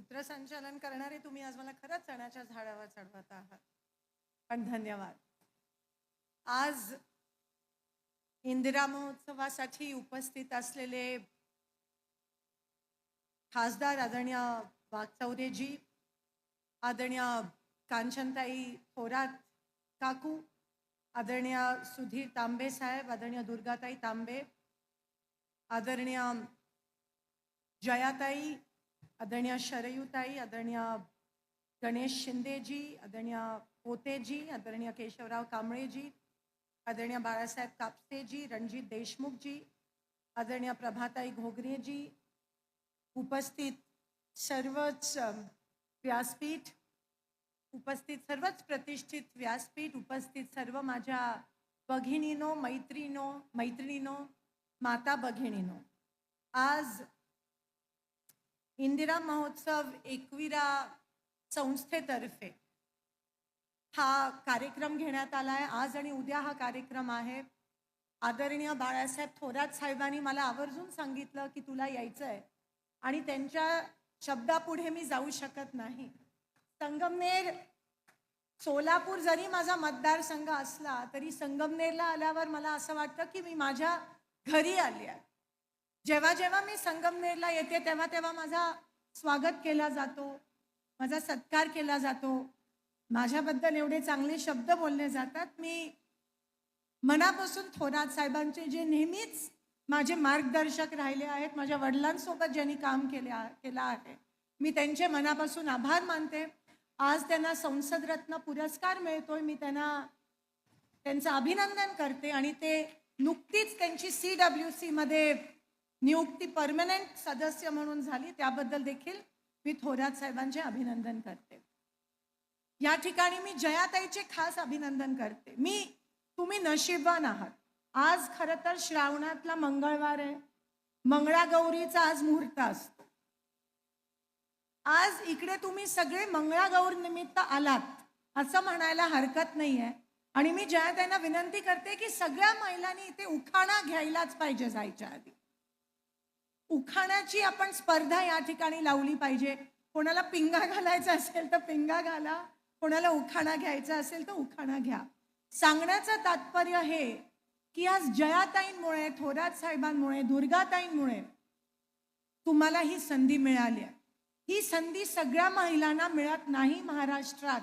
सूत्रसंचालन करणारे तुम्ही आज मला खरंच चण्याच्या झाडावर चढवत आहात. पण धन्यवाद. आज इंदिरा महोत्सवासाठी उपस्थित असलेले खासदार आदरणीय वागचौरेजी आदरणीय कांचनताई थोरात काकू आदरणीय सुधीर तांबे साहेब आदरणीय दुर्गाताई तांबे आदरणीय जयाताई आदरणीय शरयूताई आदरणीय गणेश शिंदेजी आदरणीय पोतेजी आदरणीय केशवराव कांबळेजी आदरणीय बाळासाहेब कापसेजी रणजित देशमुखजी आदरणीय प्रभाताई घोगरेजी उपस्थित सर्वच व्यासपीठ उपस्थित सर्वच प्रतिष्ठित व्यासपीठ उपस्थित सर्व माझ्या भगिनीनो मैत्रिणीनो मैत्रिणीनो माता भगिनीनो आज इंदिरा महोत्सव एकविरा संस्थेतर्फे. हा कार्यक्रम घेण्यात आला आहे आज आणि उद्या हा कार्यक्रम आहे. आदरणीय बाळासाहेब थोरात साहेबांनी मला आवर्जून सांगितलं की तुला यायचं आहे आणि त्यांच्या शब्दापुढे मी जाऊ शकत नाही. संगमनेर सोलापूर जरी माझा मतदारसंघ असला तरी संगमनेरला आल्यावर मला असं वाटतं की मी माझ्या घरी आली आहे. जेव्हा जेव्हा मी संगमनेरला येते तेव्हा तेव्हा माझा स्वागत केला जातो माझा सत्कार केला जातो. माझ्याबद्दल एवढे चांगले शब्द बोलले जातात. मी मनापासून थोरात साहेबांचे जे नेहमीच माझे मार्गदर्शक राहिले आहेत माझ्या वडिलांसोबत ज्यांनी काम केले केलं आहे मी त्यांचे मनापासून आभार मानते. आज त्यांना संसद रत्न पुरस्कार मिळतोय मी त्यांना त्यांचं अभिनंदन करते आणि ते नुकतीच त्यांची सी डब्ल्यू सीमध्ये नियुक्ती परमनंट सदस्य म्हणून झाली त्याबद्दल देखील मी थोरात साहेबांचे अभिनंदन करते. या ठिकाणी मी जयाताईचे खास अभिनंदन करते. मी तुम्ही नशिबवान आहात. आज खरं तर श्रावणातला मंगळवार आहे. मंगळागौरीचा आज मुहूर्त असतो. आज इकडे तुम्ही सगळे मंगळागौर निमित्त आलात असं म्हणायला हरकत नाही आहे आणि मी जयाताईंना विनंती करते की सगळ्या महिलांनी इथे उखाणा घ्यायलाच पाहिजे जायच्या आधी. उखाण्याची आपण स्पर्धा या ठिकाणी लावली पाहिजे. कोणाला पिंगा घालायचा असेल तर पिंगा घाला. कोणाला उखाणा घ्यायचा असेल तर उखाणा घ्या. सांगण्याचं तात्पर्य हे की आज जयाताईंमुळे थोरात साहेबांमुळे दुर्गाताईंमुळे तुम्हाला ही संधी मिळाली आहे. ही संधी सगळ्या महिलांना मिळत नाही महाराष्ट्रात.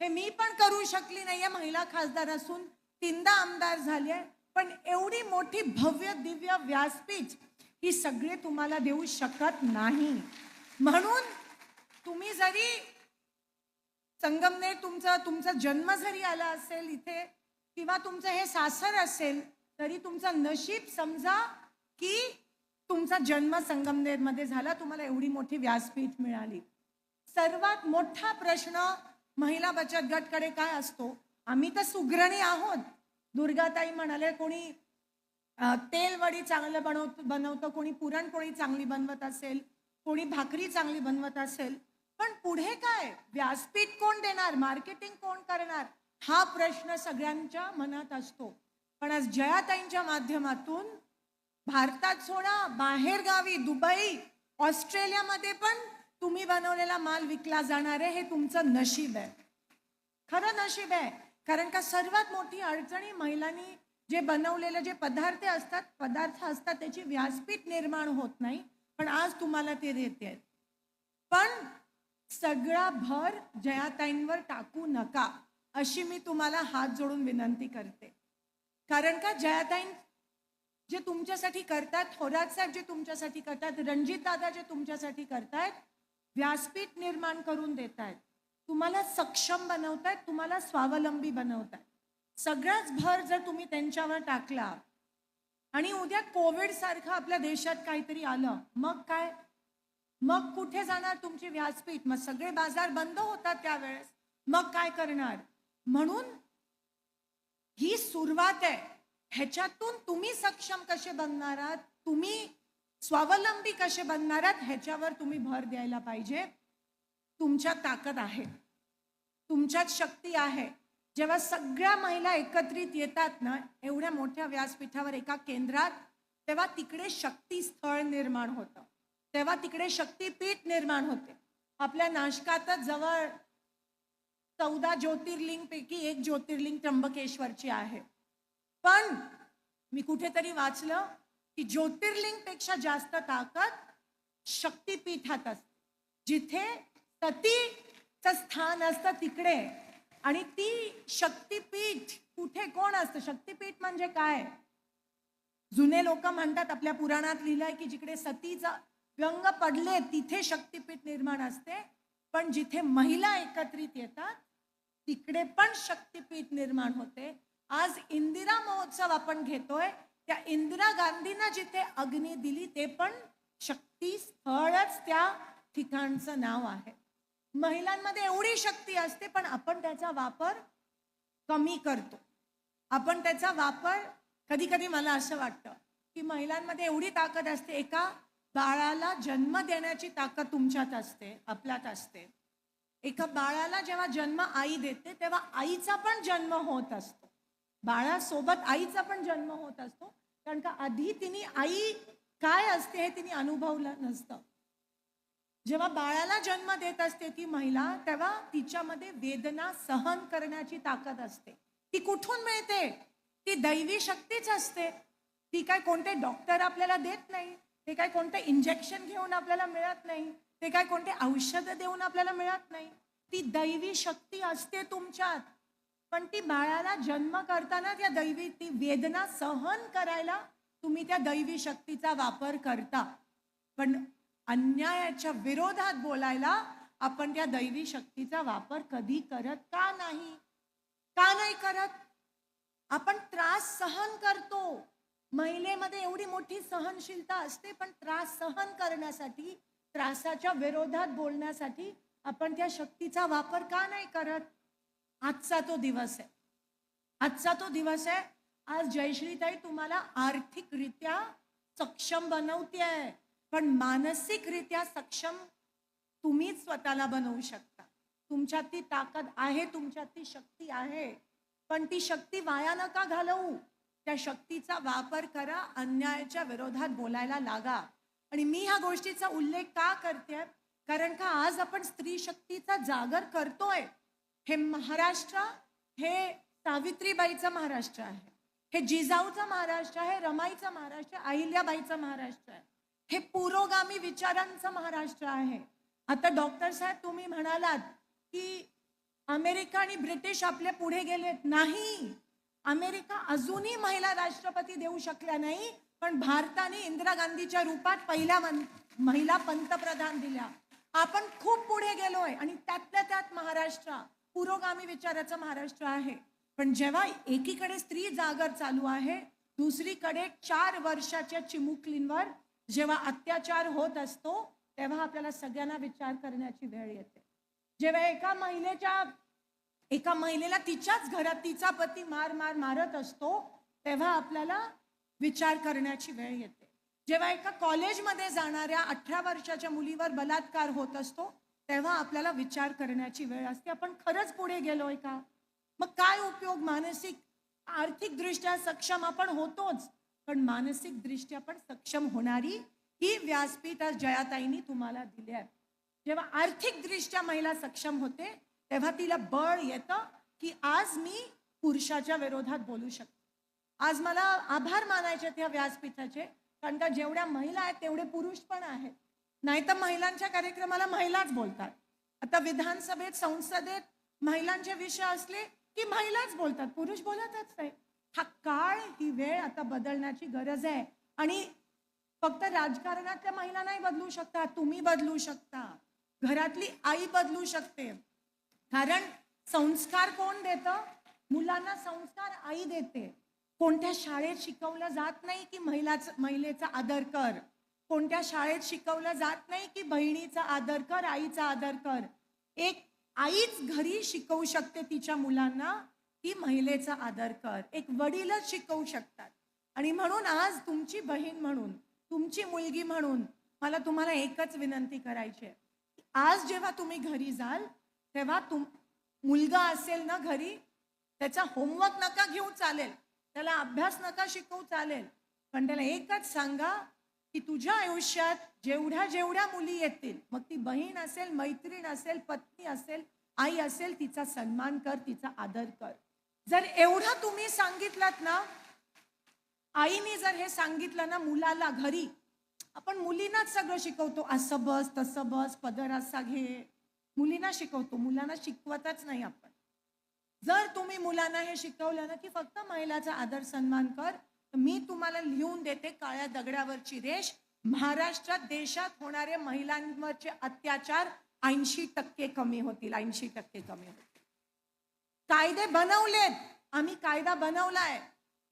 हे मी पण करू शकली नाहीये महिला खासदार असून. तीनदा आमदार झाली आहे. पण एवढी मोठी भव्य दिव्य व्यासपीठ ही सगळे तुम्हाला देऊ शकत नाही. म्हणून तुम्ही जरी संगमनेर तुमचा तुमचा जन्म जरी आला असेल इथे किंवा तुमचं हे सासर असेल तरी तुमचं नशीब समजा की तुमचा जन्म संगमनेरमध्ये झाला तुम्हाला एवढी मोठी व्यासपीठ मिळाली. सर्वात मोठा प्रश्न महिला बचत गटकडे काय असतो? आम्ही तर सुग्रणी आहोत. दुर्गाताई म्हणाले कोणी तेलवडी चांगलं बनवत बनवतं कोणी पुरणपोळी चांगली बनवत असेल कोणी भाकरी चांगली बनवत असेल पण पुढे काय? व्यासपीठ कोण देणार? मार्केटिंग कोण करणार? हा प्रश्न सगळ्यांच्या मनात असतो. पण आज जयाताईंच्या माध्यमातून भारतात सोडा बाहेरगावी दुबई ऑस्ट्रेलियामध्ये पण तुम्ही बनवलेला माल विकला जाणार आहे हे तुमचं नशीब आहे. खरं नशीब आहे. कारण का सर्वात मोठी अडचणी महिलांनी जे बनवलेले जे पदार्थ असतात पदार्थ असतात त्याची व्यासपीठ निर्माण होत नाही पण आज तुम्हाला ते देते. पण सगळा भर जयाताईंवर टाकू नका अशी मी तुम्हाला हात जोडून विनंती करते. कारण का जयाताईं जे तुमच्यासाठी करतात थोरात साहेब जे तुमच्यासाठी करतात रणजित दादा जे तुमच्यासाठी करतायत व्यासपीठ निर्माण करून देत आहेत तुम्हाला सक्षम बनवतायत तुम्हाला स्वावलंबी बनवतायत. सगळाच भर जर तुम्ही त्यांच्यावर टाकला आणि उद्या कोविड सारखं आपल्या देशात काहीतरी आलं मग काय? मग कुठे जाणार तुमची व्यासपीठ? मग सगळे बाजार बंद होतात त्यावेळेस. मग काय करणार? म्हणून ही सुरुवात आहे. ह्याच्यातून तुम्ही सक्षम कसे बनणार आहात? तुम्ही स्वावलंबी कसे बनणार आहात? ह्याच्यावर तुम्ही भर द्यायला पाहिजे. तुमच्यात ताकद आहे. तुमच्यात शक्ती आहे. जेव्हा सगळ्या महिला एकत्रित येतात ना एवढ्या मोठ्या व्यासपीठावर एका केंद्रात तेव्हा तिकडे शक्ती स्थळ निर्माण होतं. तेव्हा तिकडे शक्तीपीठ निर्माण होते. आपल्या नाशकातच जवळ चौदा ज्योतिर्लिंगपैकी एक ज्योतिर्लिंग त्र्यंबकेश्वरची आहे. पण मी कुठेतरी वाचलं की ज्योतिर्लिंगपेक्षा जास्त ताकद शक्तिपीठात असते. जिथे सतीचं स्थान असतं तिकडे आणि ती शक्तिपीठ कुठे कोण असतं? शक्तिपीठ म्हणजे काय? जुने लोक म्हणतात आपल्या पुराणात लिहिलंय की जिकडे सतीचा व्यंग पडले तिथे शक्तिपीठ निर्माण असते. पण जिथे महिला एकत्रित येतात तिकडे पण शक्तिपीठ निर्माण होते. आज इंदिरा महोत्सव आपण घेतोय. त्या इंदिरा गांधींना जिथे अग्नी दिली ते पण शक्ती स्थळच त्या ठिकाणचं नाव आहे. महिलांमध्ये एवढी शक्ती असते पण आपण त्याचा वापर कमी करतो. आपण त्याचा वापर कधी कधी मला असं वाटतं की महिलांमध्ये एवढी ताकद असते एका बाळाला जन्म देण्याची ताकद तुमच्यात असते आपल्यात असते. एका बाळाला जेव्हा जन्म आई देते तेव्हा आईचा पण जन्म होत असतो. बाळासोबत आईचा पण जन्म होत असतो कारण का आधी तिने आई काय असते हे तिने अनुभवलं नसतं. जेव्हा बाळाला जन्म देत असते ती महिला तेव्हा तिच्यामध्ये वेदना सहन करण्याची ताकद असते. ती कुठून मिळते? ती दैवी शक्तीच असते. ती काय कोणते डॉक्टर आपल्याला देत नाही. ते काय कोणते इंजेक्शन घेऊन आपल्याला मिळत नाही. ते काय कोणते औषधं देऊन आपल्याला मिळत नाही. ती दैवी शक्ती असते तुमच्यात. पण ती बाळाला जन्म करताना त्या दैवी ती वेदना सहन करायला तुम्ही त्या दैवी शक्तीचा वापर करता. पण अन्यायाच्या विरोधात बोलायला आपण त्या दैवी शक्तीचा वापर कधी करत का नाही? का नाही करत? आपण त्रास सहन करतो. महिलेमध्ये एवढी मोठी सहनशीलता असते पण त्रास सहन करण्यासाठी त्रासाच्या विरोधात बोलण्यासाठी आपण त्या शक्तीचा वापर का नाही करत? आजचा तो दिवस आहे. आजचा तो दिवस आहे. आज जयश्रीताई तुम्हाला आर्थिकरित्या सक्षम बनवते आहे पण मानसिकरित्या सक्षम तुम्हीच स्वतःला बनवू शकता. तुमच्यात ती ताकद आहे तुमच्यात ती शक्ती आहे पण ती शक्ती वाया नका घालवू. त्या शक्तीचा वापर करा अन्यायाच्या विरोधात बोलायला लागा. आणि मी ह्या गोष्टीचा उल्लेख का करते कारण का आज आपण स्त्री शक्तीचा जागर करतोय. हे महाराष्ट्र हे सावित्रीबाईचं महाराष्ट्र आहे. हे जिजाऊचं महाराष्ट्र आहे रमाईचं महाराष्ट्र अहिल्याबाईचं महाराष्ट्र आहे. हे पुरोगामी विचारांचं महाराष्ट्र आहे. आता डॉक्टर साहेब तुम्ही म्हणालात की अमेरिका आणि ब्रिटिश आपल्या पुढे गेलेत. नाही. अमेरिका अजूनही महिला राष्ट्रपती देऊ शकल्या नाही पण भारताने इंदिरा गांधीच्या रूपात पहिल्या महिला पंतप्रधान दिल्या. आपण खूप पुढे गेलोय आणि त्यातल्या त्यात महाराष्ट्र पुरोगामी विचाराचं महाराष्ट्र आहे. पण जेव्हा एकीकडे स्त्री जागर चालू आहे दुसरीकडे चार वर्षाच्या चिमुकलींवर जेव्हा अत्याचार होत असतो तेव्हा आपल्याला सगळ्यांना विचार करण्याची वेळ येते. जेव्हा एका महिलेच्या एका महिलेला तिच्याच घरात तिचा पती मार मार मारत असतो तेव्हा आपल्याला विचार करण्याची वेळ येते. जेव्हा एका कॉलेजमध्ये जाणाऱ्या अठरा वर्षाच्या मुलीवर बलात्कार होत असतो तेव्हा आपल्याला विचार करण्याची वेळ असते. आपण खरंच पुढे गेलोय का? मग काय उपयोग? मानसिक आर्थिक दृष्ट्या सक्षम आपण होतोच. पण मानसिक दृष्ट्या पण सक्षम होणारी ही व्यासपीठ आज जयाताईंनी तुम्हाला दिली आहे. जेव्हा आर्थिक दृष्ट्या महिला सक्षम होते तेव्हा तिला बळ येतं की आज मी पुरुषाच्या विरोधात बोलू शकते. आज मला आभार मानायचे त्या व्यासपीठाचे कारण का जेवढ्या महिला आहेत तेवढे पुरुष पण आहेत. नाही तर महिलांच्या कार्यक्रमाला महिलाच बोलतात. आता विधानसभेत संसदेत महिलांचे विषय असले की महिलाच बोलतात पुरुष बोलतच नाही. हा काळ ही वेळ आता बदलण्याची गरज आहे. आणि फक्त राजकारणातल्या महिला नाही बदलू शकता तुम्ही बदलू शकता. घरातली आई बदलू शकते. कारण संस्कार कोण देतं? मुलांना संस्कार आई देते. कोणत्या शाळेत शिकवलं जात नाही की महिलाच महिलेचा आदर कर. कोणत्या शाळेत शिकवलं जात नाही की बहिणीचा आदर कर आईचा आदर कर. एक आईच घरी शिकवू शकते तिच्या मुलांना की महिलेचा आदर कर. एक वडीलच शिकवू शकतात. आणि म्हणून आज तुमची बहीण म्हणून तुमची मुलगी म्हणून मला तुम्हाला एकच विनंती करायची आहे. आज जेव्हा तुम्ही घरी जाल तेव्हा तुम मुलगा असेल ना घरी त्याचा होमवर्क नका घेऊ चालेल. त्याला अभ्यास नका शिकवू चालेल. पण त्याला एकच सांगा की तुझ्या आयुष्यात जेवढ्या जेवढ्या मुली येतील मग ती बहीण असेल मैत्रीण असेल पत्नी असेल आई असेल तिचा सन्मान कर तिचा आदर कर. जर एवढं तुम्ही सांगितलं ना आईने जर हे सांगितलं ना मुलाला घरी आपण मुलींनाच सगळं शिकवतो असं बस तसं बस पदर असा घे. मुलींना शिकवतो मुलांना शिकवतच नाही आपण. जर तुम्ही मुलांना हे शिकवलं ना की फक्त महिलाचा आदर सन्मान कर मी तुम्हाला लिहून देते काळ्या दगडावरची रेष. महाराष्ट्रात देशात होणारे महिलांवरचे अत्याचार ऐंशी टक्के कमी होतील ऐंशी टक्के कमी होतील. कायदे बनवलेत. आम्ही कायदा बनवलाय.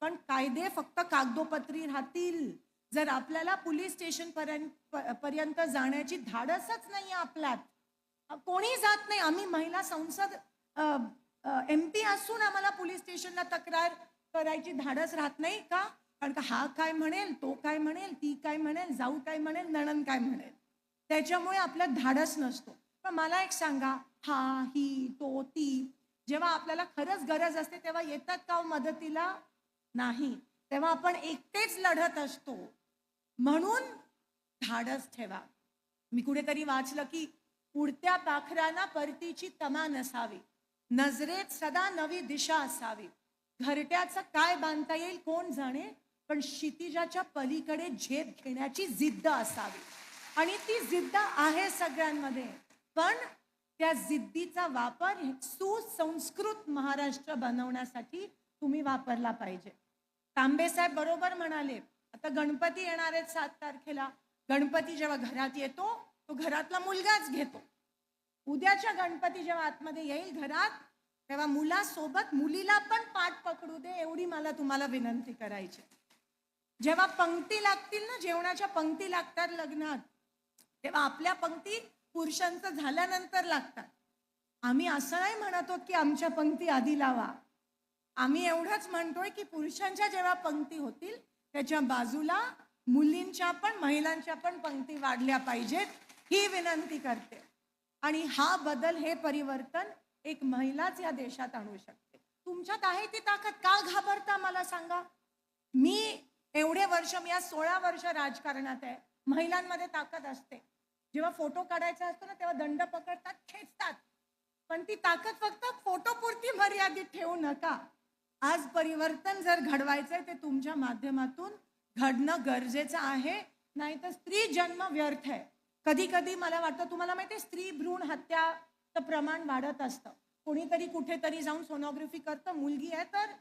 पण कायदे फक्त कागदोपत्री राहतील. जर आपल्याला पोलीस स्टेशन पर्यंत पर्यंत जाण्याची धाडसच नाही आपल्यात. कोणी जात नाही. आम्ही महिला संसद एम पी असून आम्हाला पोलीस स्टेशनला तक्रार करायची धाडस राहत नाही का? कारण का हा काय म्हणेल तो काय म्हणेल ती काय म्हणेल जाऊ काय म्हणेल नणन काय म्हणेल? त्याच्यामुळे आपल्यात धाडस नसतो. पण मला एक सांगा. हा ही तो ती जेव्हा आपल्याला खरंच गरज असते तेव्हा येतात का हो मदतीला? नाही. तेव्हा आपण एकटेच लढत असतो. म्हणून धाडस ठेवा. मी कुठेतरी वाचलं की उडत्या पाखरांना परतीची तमा नसावी. नजरेत सदा नवी दिशा असावी. घरट्याचं काय बांधता येईल कोण जाणे? पण क्षितिजाच्या पलीकडे झेप घेण्याची जिद्द असावी. आणि ती जिद्द आहे सगळ्यांमध्ये. पण त्या जिद्दीचा वापर सुसंस्कृत महाराष्ट्र बनवण्यासाठी तुम्ही वापरला पाहिजे. तांबे साहेब बरोबर म्हणाले आता गणपती येणार आहेत सात तारखेला. गणपती जेव्हा घरात येतो तो घरातला मुलगाच घेतो. उद्याच्या गणपती जेव्हा आतमध्ये येईल घरात तेव्हा मुलासोबत मुलीला पण पाठ पकडू दे एवढी मला तुम्हाला विनंती करायची. जेव्हा पंक्ती लागतील ना जेवणाच्या पंक्ती लागतात लग्नात तेव्हा आपल्या पंक्ती पुरुषांचं झाल्यानंतर लागतात. आम्ही असं नाही म्हणत आहोत की आमच्या पंक्ती आधी लावा. आम्ही एवढंच म्हणतोय की पुरुषांच्या जेव्हा पंक्ती होतील त्याच्या बाजूला मुलींच्या पण महिलांच्या पण पंक्ती वाढल्या पाहिजेत ही विनंती करते. आणि हा बदल हे परिवर्तन एक महिलाच या देशात आणू शकते. तुमच्यात आहे ती ताकद? का घाबरता मला सांगा? मी एवढे वर्ष मी आज सोळा वर्ष राजकारणात आहे. महिलांमध्ये ताकद असते. जेव्हा फोटो काढायचा असतो ना तेव्हा दंड पकडतात खेचतात. पण ती ताकद फक्त फोटोपुरती मर्यादित ठेवू नका. आज परिवर्तन जर घडवायचंय ते तुमच्या माध्यमातून घडणं गरजेचं आहे. नाही तर स्त्री जन्म व्यर्थ आहे. कधी कधी मला वाटतं तुम्हाला माहिती स्त्री भ्रूण हत्याचं प्रमाण वाढत असतं. कोणीतरी कुठेतरी जाऊन सोनोग्राफी करतं मुलगी आहे तर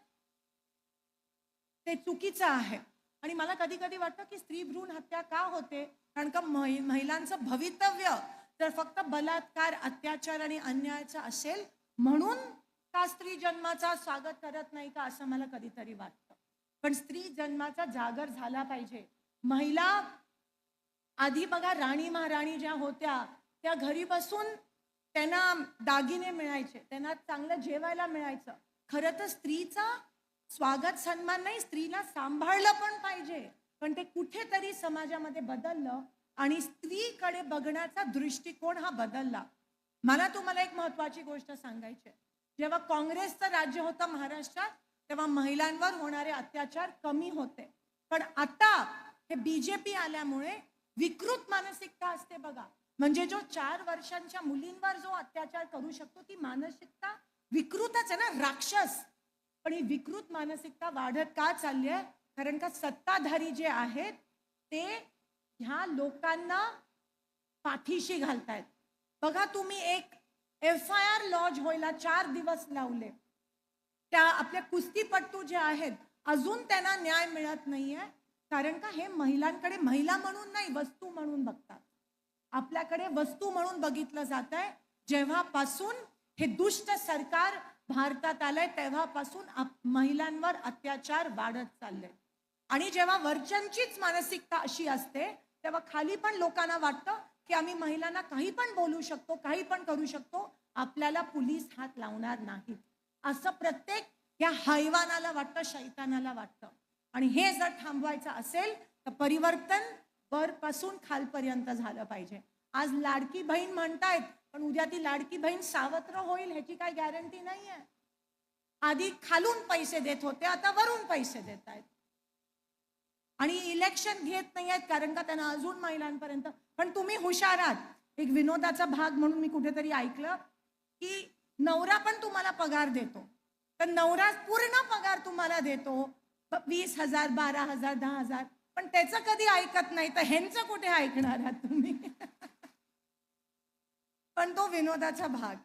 ते चुकीचं आहे. आणि मला कधी कधी वाटतं की स्त्री भ्रूण हत्या का होते? कारण का महि- महिलांचं भवितव्य जर फक्त बलात्कार अत्याचार आणि अन्यायाचं असेल म्हणून का स्त्री जन्माचा स्वागत करत नाही का असं मला कधीतरी वाटतं. पण स्त्री जन्माचा जागर झाला पाहिजे. महिला आधी बघा राणी महाराणी ज्या होत्या त्या घरी बसून त्यांना दागिने मिळायचे त्यांना चांगलं जेवायला मिळायचं. खरं तर स्त्रीचा स्वागत सन्मान नाही स्त्रीला सांभाळलं पण पाहिजे. पण ते कुठेतरी समाजामध्ये बदललं आणि स्त्रीकडे बघण्याचा दृष्टिकोन हा बदलला. मला तुम्हाला एक महत्वाची गोष्ट सांगायची आहे. जेव्हा काँग्रेसचं राज्य होतं महाराष्ट्रात तेव्हा महिलांवर होणारे अत्याचार कमी होते. पण आता हे बीजेपी आल्यामुळे विकृत मानसिकता असते बघा. म्हणजे जो चार वर्षांच्या मुलींवर जो अत्याचार करू शकतो ती मानसिकता विकृतच आहे ना राक्षस. पण ही विकृत मानसिकता वाढत का चालली आहे? कारण का सत्ताधारी जे आहेत ते ह्या लोकांना पाठीशी घालतायत. बघा तुम्ही एक एफ आय आर लॉज व्हायला चार दिवस लावले. त्या आपल्या कुस्तीपट्टू जे आहेत अजून त्यांना न्याय मिळत नाहीये. कारण का हे महिलांकडे महिला म्हणून नाही वस्तू म्हणून बघतात. आपल्याकडे वस्तू म्हणून बघितलं जात आहे जेव्हापासून हे दुष्ट सरकार भारतात आलंय तेव्हापासून महिलांवर अत्याचार वाढत चालले आणि जेव्हा वरच्यांचीच मानसिकता अशी असते तेव्हा खाली पण लोकांना वाटतं की आम्ही महिलांना काही पण बोलू शकतो काही पण करू शकतो आपल्याला पोलीस हात लावणार नाही असं प्रत्येक या हैवानाला वाटतं शैतानाला वाटतं. आणि हे जर थांबवायचं असेल तर परिवर्तन वरपासून खालपर्यंत झालं पाहिजे. आज लाडकी बहीण म्हणतायत पण उद्या ती लाडकी बहीण सावत्र होईल ह्याची काय गॅरंटी नाही आहे आधी खालून पैसे देत होते आता वरून पैसे देत आहेत आणि इलेक्शन घेत नाही आहेत कारण का त्यांना अजून महिलांपर्यंत. पण तुम्ही हुशार आहात. एक विनोदाचा भाग म्हणून मी कुठेतरी ऐकलं की नवरा पण तुम्हाला पगार देतो. तर नवरा पूर्ण पगार तुम्हाला देतो. वीस हजार बारा हजार दहा हजार. पण त्याचं कधी ऐकत नाही. तर ह्यांचं कुठे ऐकणार आहात तुम्ही? पण तो विनोदाचा भाग.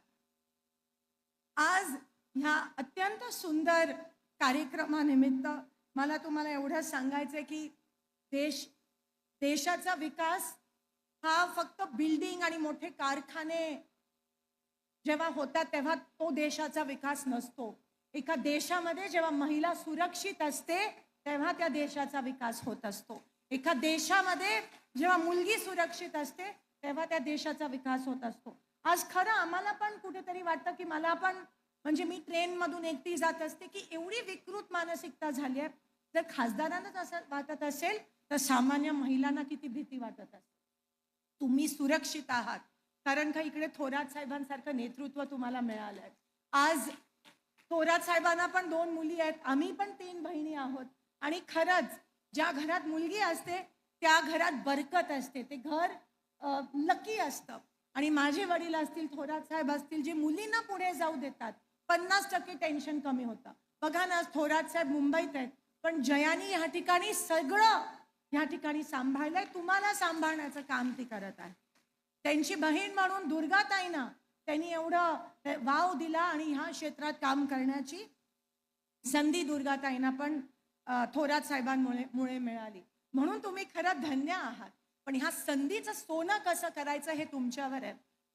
आज ह्या अत्यंत सुंदर कार्यक्रमानिमित्त मला तुम्हाला एवढं सांगायचं की देश देशाचा विकास हा फक्त बिल्डिंग आणि मोठे कारखाने जेव्हा होतात तेव्हा तो देशाचा विकास नसतो. एका देशामध्ये जेव्हा महिला सुरक्षित असते तेव्हा त्या देशाचा विकास होत असतो. एका देशामध्ये जेव्हा मुलगी सुरक्षित असते तेव्हा त्या देशाचा विकास होत असतो. आज खरं आम्हाला पण कुठेतरी वाटतं की मला पण म्हणजे मी ट्रेनमधून एकटी जात असते की एवढी विकृत मानसिकता झाली आहे. जर खासदारांनाच असं वाटत असेल तर सामान्य महिलांना किती भीती वाटत असेल? तुम्ही सुरक्षित आहात. कारण का इकडे थोरात साहेबांसारखं नेतृत्व तुम्हाला मिळालंय. आज थोरात साहेबांना पण दोन मुली आहेत. आम्ही पण तीन बहिणी आहोत. आणि खरंच ज्या घरात मुलगी असते त्या घरात बरकत असते. ते घर लकी असतं. आणि माझे वडील असतील थोरात साहेब असतील जे मुलींना पुढे जाऊ देतात पन्नास टक्के टेन्शन कमी होतं. बघा ना थोरात साहेब मुंबईत आहेत पण जयानी ह्या ठिकाणी सगळं ह्या ठिकाणी सांभाळलंय. तुम्हाला सांभाळण्याचं काम ती करत आहे. त्यांची बहीण म्हणून दुर्गाताईना त्यांनी एवढं वाव दिला आणि ह्या क्षेत्रात काम करण्याची संधी दुर्गाताईंना पण थोरात साहेबांमुळे मुळे मिळाली. म्हणून तुम्ही खरं धन्य आहात. पण ह्या संधीचं सोनं कसं करायचं हे तुमच्यावर आहे.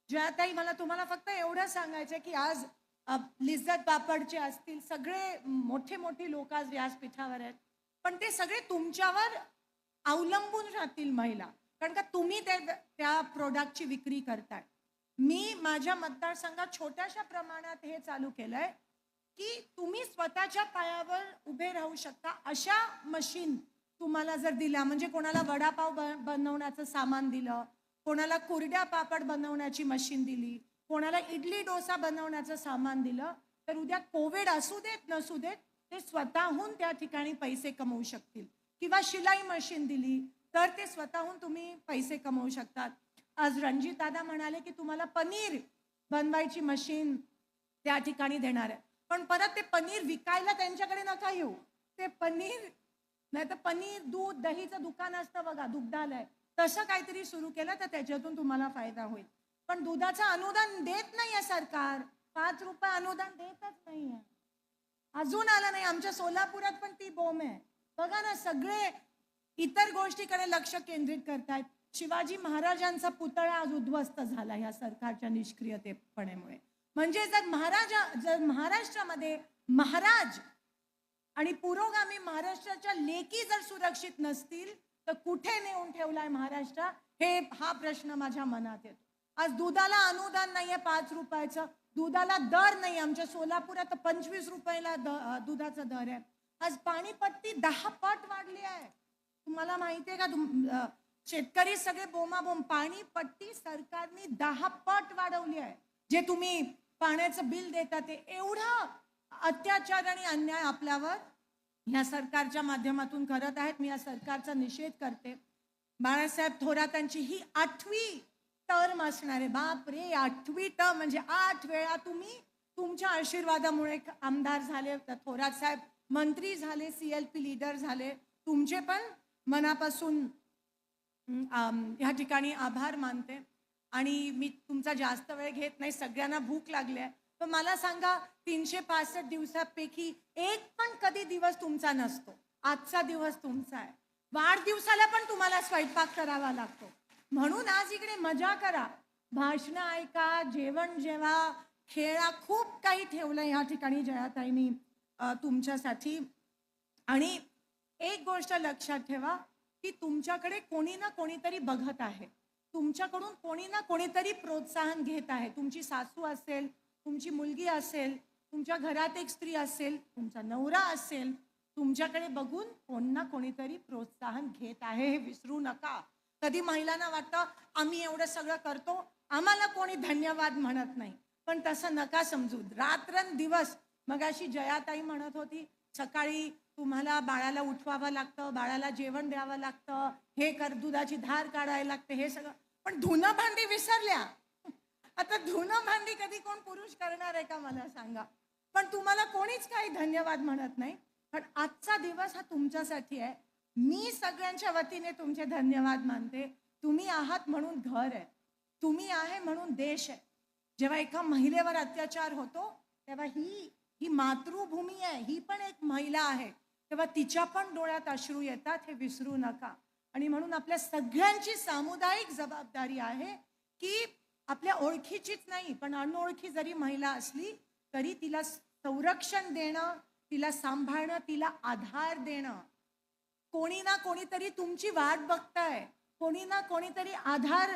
जयाताई मला तुम्हाला फक्त एवढं सांगायचं की आज लिज्जत बापडचे असतील सगळे मोठे मोठे लोक आज व्यासपीठावर आहेत. पण ते सगळे तुमच्यावर अवलंबून राहतील महिला. कारण का तुम्ही ते त्या प्रोडक्टची विक्री करताय. मी माझ्या मतदारसंघात छोट्याशा प्रमाणात हे चालू केलंय की तुम्ही स्वतःच्या पायावर उभे राहू शकता अशा मशीन तुम्हाला जर दिल्या. म्हणजे कोणाला वडापाव बनवण्याचं सामान दिलं कोणाला कुरड्या पापड बनवण्याची मशीन दिली कोणाला इडली डोसा बनवण्याचं सामान दिलं तर उद्या कोविड असू देत नसू देत ते स्वतःहून त्या ठिकाणी पैसे कमवू शकतील. किंवा शिलाई मशीन दिली तर ते स्वतःहून तुम्ही पैसे कमवू शकतात. आज रणजित दादा म्हणाले की तुम्हाला पनीर बनवायची मशीन त्या ठिकाणी देणार आहे. पण परत ते पनीर विकायला त्यांच्याकडे नका येऊ. ते पनीर नाही तर पनीर दूध दहीचं दुकान असतं बघा दुग्धालय. तसं काहीतरी सुरू केलं तर त्याच्यातून तुम्हाला फायदा होईल. पण दुधाचं अनुदान देत नाहीये सरकार. पाच रुपये अनुदान देतच नाहीये अजून आलं नाही. आमच्या सोलापुरात पण ती बोंब आहे. बघा ना सगळे इतर गोष्टीकडे लक्ष केंद्रित करतायत. शिवाजी महाराजांचा पुतळा आज उद्ध्वस्त झाला या सरकारच्या निष्क्रियतेपणेमुळे. म्हणजे जर महाराजा जर महाराष्ट्रामध्ये महाराज आणि पुरोगामी महाराष्ट्राच्या लेकी जर सुरक्षित नसतील तर कुठे नेऊन ठेवलाय महाराष्ट्र? हे हा प्रश्न माझ्या मनात येतो. आज दुधाला अनुदान नाहीये पाच रुपयाचं. दुधाला दर नाही आमच्या सोलापुरात पंचवीस रुपयाला द दुधाचा दर आहे. आज पाणीपट्टी दहा पट वाढली आहे. तुम्हाला माहिती आहे का? शेतकरी सगळे बोमाबोम. पाणीपट्टी सरकारने दहा पट वाढवली आहे. जे तुम्ही पाण्याचं बिल देता ते एवढं अत्याचार आणि अन्याय आपल्यावर या सरकारच्या माध्यमातून करत आहेत. मी या सरकारचा निषेध करते. बाळासाहेब थोरातांची ही आठवी टर्म असणार आहे बाप रे आठवी टर्म म्हणजे आठ वेळा तुम्ही तुमच्या आशीर्वादामुळे आमदार झाले. तर थोरात साहेब मंत्री झाले सी एल पी झाले. तुमचे पण मनापासून ह्या ठिकाणी आभार मानते. आणि मी तुमचा जास्त वेळ घेत नाही सगळ्यांना भूक लागली आहे. पण मला सांगा तीनशे पासष्ट दिवसापैकी एक पण कधी दिवस तुमचा नसतो. आजचा दिवस तुमचा आहे. वाढदिवसाला पण तुम्हाला स्वयंपाक करावा लागतो. म्हणून आज इकडे मजा करा. भाषणं ऐका जेवण जेवा खेळा खूप काही ठेवलं या ठिकाणी जयाताईनी तुमच्यासाठी. आणि एक गोष्ट लक्षात ठेवा की तुमच्याकडे कोणी ना कोणीतरी बघत आहे. तुमच्याकडून कोणी ना कोणीतरी प्रोत्साहन घेत आहे. तुमची सासू असेल तुमची मुलगी असेल तुमच्या घरात एक स्त्री असेल तुमचा नवरा असेल तुमच्याकडे बघून कोण ना कोणीतरी प्रोत्साहन घेत आहे हे विसरू नका. कधी महिलांना वाटतं आम्ही एवढं सगळं करतो आम्हाला कोणी धन्यवाद म्हणत नाही. पण तसं नका समजू. रात्रंदिवस मग अशी जयाताई म्हणत होती सकाळी तुम्हाला बाळाला उठवावं लागतं बाळाला जेवण द्यावं लागतं हे कर दुधाची धार काढायला लागते हे सगळं. पण धुणं भांडी विसरल्या. आता धुणं भांडी कधी कोण पुरुष करणार आहे का मला सांगा. पण तुम्हाला कोणीच काही धन्यवाद म्हणत नाही. पण आजचा दिवस हा तुमच्यासाठी आहे. मी सगळ्यांच्या वतीने तुमचे धन्यवाद मानते. तुम्ही आहात म्हणून घर आहे. तुम्ही आहे म्हणून देश आहे. जेव्हा एका महिलेवर अत्याचार होतो तेव्हा ही ही मातृभूमी आहे. ही पण एक महिला आहे. तेव्हा तिच्या पण डोळ्यात अश्रू येतात हे विसरू नका. आणि म्हणून आपल्या सगळ्यांची सामुदायिक जबाबदारी आहे की आपल्या ओळखीचीच नाही पण अनोळखी जरी महिला असली तरी तिला संरक्षण देणं तिला सांभाळणं तिला आधार देणं कोणी ना कोणीतरी तुमची वाट बघताय. कोणी ना कोणीतरी आधार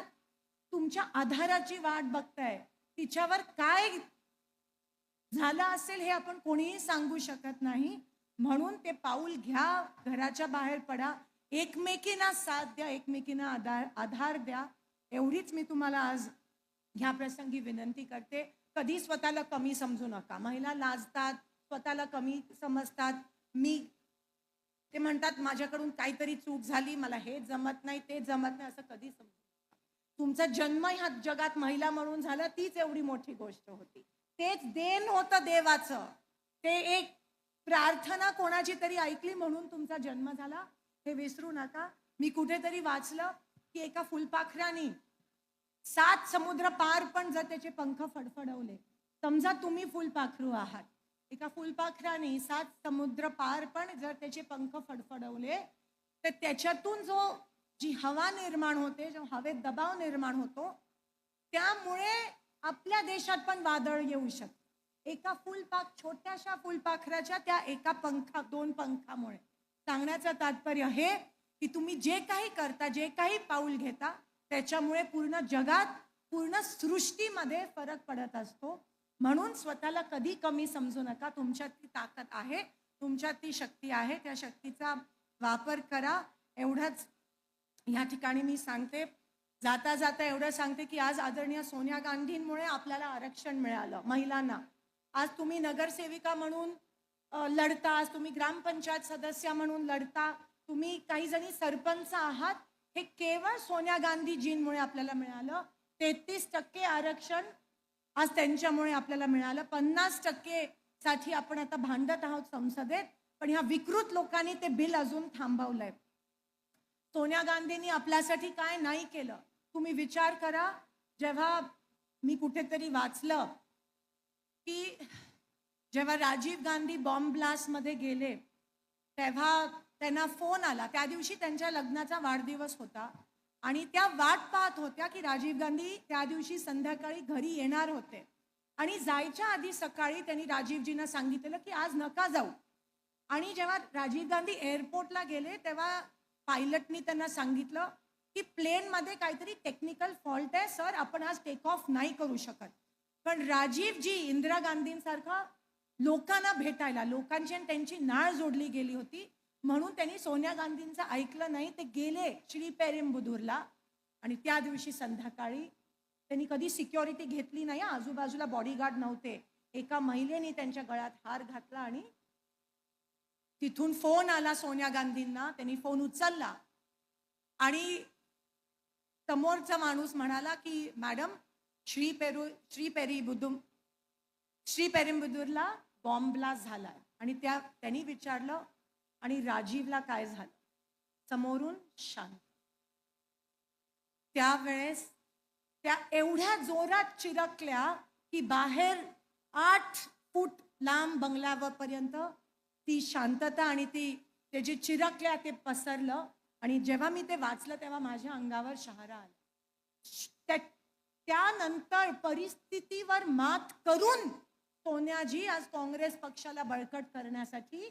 तुमच्या आधाराची वाट बघताय. तिच्यावर काय झालं असेल हे आपण कोणीही सांगू शकत नाही. म्हणून ते पाऊल घ्या घराच्या बाहेर पडा. एकमेकींना साथ द्या एकमेकींना आधार आधार द्या. एवढीच मी तुम्हाला आज ह्या प्रसंगी विनंती करते. कधी स्वतःला कमी समजू नका. महिला लाजतात स्वतःला कमी समजतात. मी ते म्हणतात माझ्याकडून काहीतरी चूक झाली मला हे जमत नाही ते जमत नाही असं कधी समजू तुमचा जन्म ह्या जगात महिला म्हणून झाला तीच एवढी मोठी गोष्ट होती. तेच देण होतं देवाचं. ते एक प्रार्थना कोणाची तरी ऐकली म्हणून तुमचा जन्म झाला? हे विसरू नका. मी कुठेतरी वाचलं की एका फुलपाखराने सात समुद्र पार पण जर त्याचे पंख फडफडवले. समजा तुम्ही फुलपाखरू आहात. एका फुलपाखराने सात समुद्र पार पण जर त्याचे पंख फडफडवले तर त्याच्यातून जो जी हवा निर्माण होते जो हवेत दबाव निर्माण होतो त्यामुळे आपल्या देशात पण वादळ येऊ शकते. एका फुलपाख छोट्याशा फुलपाखराच्या त्या एका पंखा दोन पंखामुळे. सांगण्याचं तात्पर्य हे की तुम्ही जे काही करता जे काही पाऊल घेता त्याच्यामुळे पूर्ण जगात पूर्ण सृष्टीमध्ये फरक पडत असतो. म्हणून स्वतःला कधी कमी समजू नका. तुमच्यात ती ताकद आहे तुमच्यात ती शक्ती आहे त्या शक्तीचा वापर करा. एवढंच या ठिकाणी मी सांगते. जाता जाता एवढं सांगते की आज आदरणीय सोनिया गांधींमुळे आपल्याला आरक्षण मिळालं महिलांना. आज तुम्ही नगरसेविका म्हणून लढता आज तुम्ही ग्रामपंचायत सदस्य म्हणून लढता तुम्ही काही जणी सरपंच आहात हे केवळ सोनिया गांधीजींमुळे आपल्याला मिळालं. तेहतीस टक्के आरक्षण आज त्यांच्यामुळे आपल्याला मिळालं. पन्नास टक्के साठी आपण आता भांडत आहोत संसदेत पण ह्या विकृत लोकांनी ते बिल अजून थांबवलंय. सोनिया गांधींनी आपल्यासाठी काय नाही केलं तुम्ही विचार करा. जेव्हा मी कुठेतरी वाचलं की जेव्हा राजीव गांधी बॉम्ब ब्लास्टमध्ये गेले तेव्हा त्यांना फोन आला. त्या दिवशी त्यांच्या लग्नाचा वाढदिवस होता. आणि त्या वाट पाहत होत्या की राजीव गांधी त्या दिवशी संध्याकाळी घरी येणार होते. आणि जायच्या आधी सकाळी त्यांनी राजीवजींना सांगितलं की आज नका जाऊ. आणि जेव्हा राजीव गांधी एअरपोर्टला गेले तेव्हा पायलटनी त्यांना सांगितलं की प्लेनमध्ये काहीतरी टेक्निकल फॉल्ट आहे सर आपण आज टेक ऑफ नाही करू शकत. पण राजीवजी इंदिरा गांधींसारखा लोकांना भेटायला लोकांची आणि त्यांची नाळ जोडली गेली होती. म्हणून त्यांनी सोनिया गांधींचं ऐकलं नाही ते गेले श्री पेरेंबुदूरला आणि त्या दिवशी संध्याकाळी त्यांनी कधी सिक्युरिटी घेतली नाही आजूबाजूला बॉडीगार्ड नव्हते. एका महिलेने त्यांच्या गळ्यात हार घातला आणि तिथून फोन आला सोनिया गांधींना त्यांनी फोन उचलला. आणि समोरचा माणूस म्हणाला की मॅडम श्री पेरू श्री पेरी बुदुम श्री पेरिंबुदूरला बॉम्ब ब्लास्ट झालाय. आणि त्या त्यांनी विचारलं आणि राजीवला काय झालं? समोरून शांत. त्यावेळेस त्या एवढ्या जोरात चिरकल्या की बाहेर आठ फूट लांब बंगल्यापर्यंत ती शांतता आणि ती ते जे चिरकल्या ते पसरलं. आणि जेव्हा मी ते वाचलं तेव्हा माझ्या अंगावर शहारा आला. त्यानंतर परिस्थितीवर मात करून सोन्याजी आज काँग्रेस पक्षाला बळकट करण्यासाठी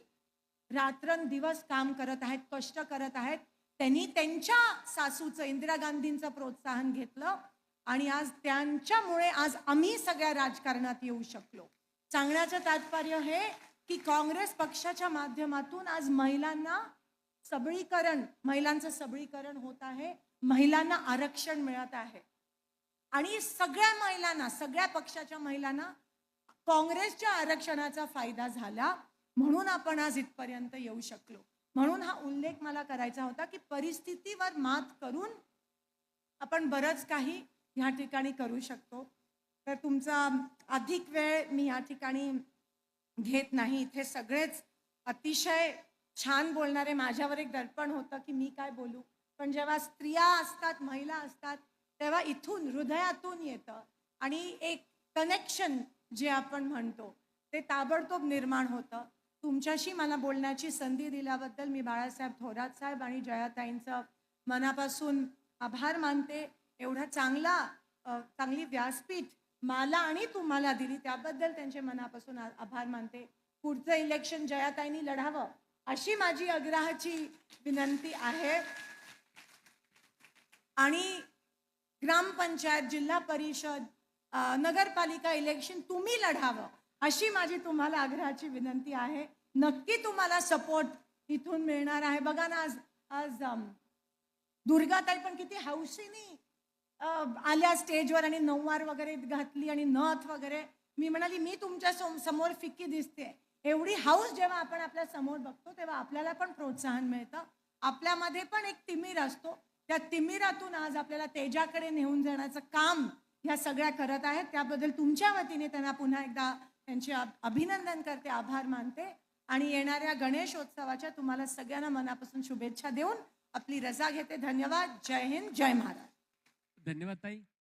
रात्रंदिवस काम करत आहेत कष्ट करत आहेत. त्यांनी त्यांच्या सासूचं इंदिरा गांधींचं प्रोत्साहन घेतलं आणि आज त्यांच्यामुळे आज आम्ही सगळ्या राजकारणात येऊ शकलो. सांगण्याचं तात्पर्य हे की काँग्रेस पक्षाच्या माध्यमातून आज महिलांना सबळीकरण महिलांचं सबळीकरण होत आहे महिलांना आरक्षण मिळत आहे. आणि सगळ्या महिलांना सगळ्या पक्षाच्या महिलांना काँग्रेसच्या आरक्षणाचा फायदा झाला. म्हणून आपण आज इथपर्यंत येऊ शकलो. म्हणून हा उल्लेख मला करायचा होता की परिस्थितीवर मात करून आपण बरंच काही ह्या ठिकाणी करू शकतो. तर तुमचा अधिक वेळ मी या ठिकाणी घेत नाही. इथे सगळेच अतिशय छान बोलणारे माझ्यावर एक दर्पण होतं की मी काय बोलू. पण जेव्हा स्त्रिया असतात महिला असतात तेव्हा इथून हृदयातून येतं आणि एक कनेक्शन जे आपण म्हणतो ते ताबडतोब निर्माण होतं. तुमच्याशी मला बोलण्याची संधी दिल्याबद्दल मी बाळासाहेब थोरात साहेब आणि जयाताईंचं मनापासून आभार मानते. एवढा चांगला चांगली व्यासपीठ मला आणि तुम्हाला दिली त्याबद्दल त्यांचे मनापासून आभार मानते. पुढचं इलेक्शन जयाताईंनी लढावं अशी माझी अग्रहाची विनंती आहे. आणि ग्रामपंचायत जिल्हा परिषद नगरपालिका इलेक्शन तुम्ही लढावं. अशी माझी तुम्हाला आग्रहाची विनंती आहे. नक्की तुम्हाला सपोर्ट इथून मिळणार आहे. बघा ना आज आज दुर्गाताई पण किती हौशीनी आल्या स्टेजवर आणि नऊवार वगैरे घातली आणि नथ वगैरे. मी म्हणाली मी तुमच्यासमोर फिक्की दिसते. एवढी हाऊस जेव्हा आपण आपल्यासमोर बघतो तेव्हा आपल्याला पण प्रोत्साहन मिळतं. आपल्यामध्ये पण एक तिमीर असतो. त्या तिमिरातून आज आपल्याला तेजाकडे नेऊन जाण्याचं काम ह्या सगळ्या करत आहेत. त्याबद्दल तुमच्या वतीने त्यांना पुन्हा एकदा त्यांचे अभिनंदन करते आभार मानते. आणि येणाऱ्या गणेशोत्सवाच्या तुम्हाला सगळ्यांना मनापासून शुभेच्छा देऊन आपली रजा घेते. धन्यवाद. जय हिंद. जय महाराज. धन्यवाद ताई.